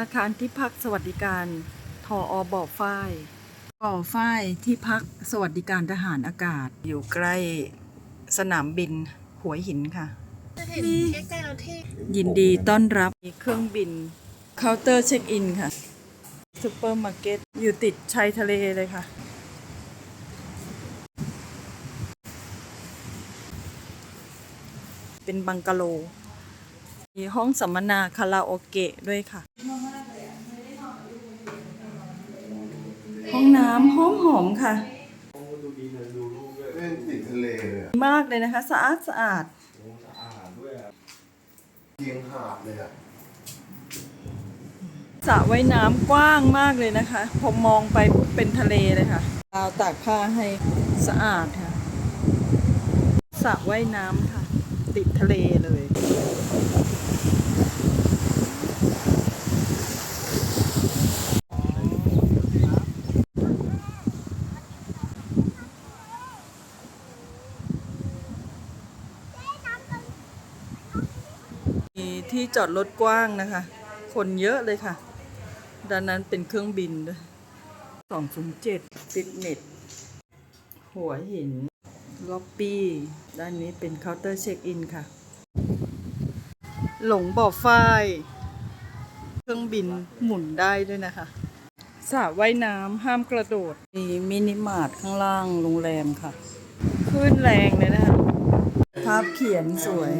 อาคารที่พักสวัสดิการทออบ่อฝ้ายบ่อฝ้ายที่พักสวัสดิการทหารอากาศ อยู่ใกล้สนามบินหัวหินค่ะเห็นใกล้ๆเราที่ยินดีต้อนรับมีเครื่องบินเคาน์เตอร์เช็คอินค่ะซูเปอร์มาร์เก็ตอยู่ติดชายทะเลเลยค่ะ เป็นบังกะโล มีห้องสัมมนาคาราโอเกะด้วยค่ะ ห้องน้ำห้องหอมค่ะเล่นติดทะเลเลยอะมากเลยนะคะ สะอาดสะอาดเตียงหาดเลยอะสระว่ายน้ำกว้างมากเลยนะคะพอมองไปปุ๊บเป็นทะเลเลยค่ะราวตากผ้าให้สะอาดค่ะสระว่ายน้ำค่ะ ติดทะเลเลย มีที่จอดรถกว้างนะคะ คนเยอะเลยค่ะ ด้านนั้นเป็นเครื่องบินด้วย207ฟิตเนส หัวหิน ล็อบบี้ ด้านนี้เป็นเคาน์เตอร์เช็คอินค่ะ หลงบ่อฝ้าย เครื่องบินหมุนได้ด้วยนะคะสระว่ายน้ำห้ามกระโดด มีมินิมาร์ทข้างล่างโรงแรมค่ะคลื่นแรงเลยนะคะภาพเขียนสวย